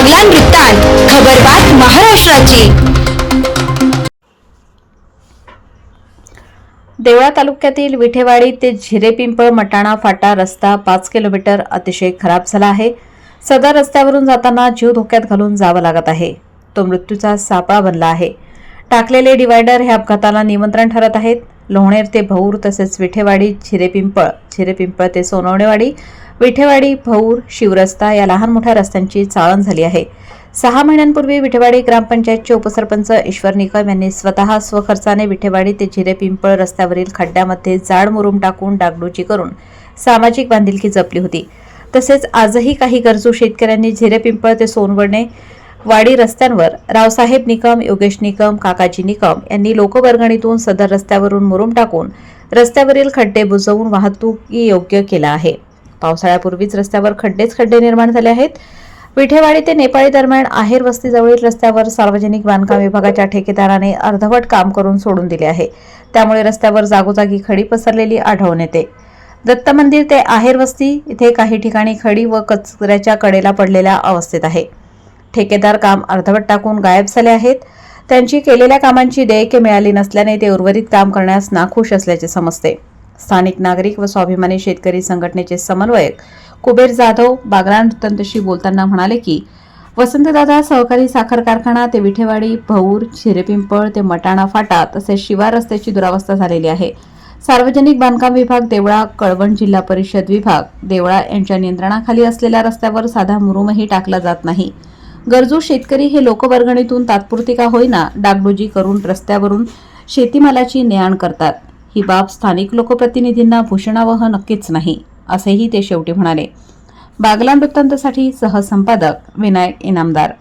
बागलान वृत्तांत खबरबात महाराष्ट्राची. देवळा तालुक्यातील विठेवाडी ते झिरेपिंपळ मटाणा फाटा रस्ता पाच किलोमीटर अतिशय खराब झाला आहे. सदर रस्त्यावरून जाताना जीव धोक्यात घालून जावं लागत आहे. तो मृत्यूचा सापळा बनला आहे. टाकलेले डिवायडर हे अपघाताला निमंत्रण ठरत आहेत. लोहणेर ते भौर तसेच विठेवाडी झिरेपिंपळ झिरेपिंपळ ते सोनवणेवाडी विठेवाडी भौर शिवरस्ता या लहान मोठ्या रस्त्यांची चाळण झाली आहे. सहा महिन्यांपूर्वी विठेवाडी ग्रामपंचायतचे उपसरपंच ईश्वर निकम यांनी स्वतः स्वखर्चाने विठेवाडी ते झिरे पिंपळ रस्त्यावरील खड्ड्यामध्ये जाड मुरुम टाकून डागडुजी करून सामाजिक बांधिलकी जपली होती. तसेच आजही काही गरजू शेतकऱ्यांनी झिरे पिंपळ ते सोनवणे वाडी रस्त्यांवर रावसाहेब निकम योगेश निकम काकाजी निकम यांनी लोकवर्गणीतून सदर रस्त्यावरून मुरुम टाकून रस्त्यावरील खड्डे बुजवून वाहतुकी योग्य केला आहे. पावसाळ्यापूर्वीच रस्त्यावर खड्डेच खड्डे निर्माण झाले आहेत. विठेवाडी ते नेपाळी दरम्यान आहेर वस्तीजवळील रस्त्यावर सार्वजनिक बांधकाम विभागाच्या ठेकेदाराने अर्धवट काम करून सोडून दिले आहे. त्यामुळे रस्त्यावर जागोजागी खडी पसरलेली आढळून येते. दत्त मंदिर ते आहेर वस्ती इथे काही ठिकाणी खडी व कचऱ्याच्या कडेला पडलेल्या अवस्थेत आहे. ठेकेदार काम अर्धवट टाकून गायब झाले आहेत. त्यांची केलेल्या कामांची देयके मिळाली नसल्याने ते उर्वरित काम करण्यास नाखुश असल्याचे समजते. स्थानिक नागरिक व स्वाभिमानी शेतकरी संघटनेचे समन्वयक कुबेर जाधव बागरान वृत्तांतशी बोलताना म्हणाले की वसंतदादा सहकारी साखर कारखाना ते विठेवाडी भौर शिरेपिंपळ ते मटाणा फाटा तसेच शिवार रस्त्याची दुरावस्था झालेली आहे. सार्वजनिक बांधकाम विभाग देवळा कळवण जिल्हा परिषद विभाग देवळा यांच्या नियंत्रणाखाली असलेल्या रस्त्यावर साधा मुरुमही टाकला जात नाही. गरजू शेतकरी हे लोकवर्गणीतून तात्पुरती का होईना डागडुजी करून रस्त्यावरून शेतीमालाची ने आण करतात. ही बाब स्थानिक लोकप्रतिनिधींना भूषणावह नक्कीच नाही असेही ते शेवटी म्हणाले. बागला वृत्तांतसाठी सहसंपादक विनायक इनामदार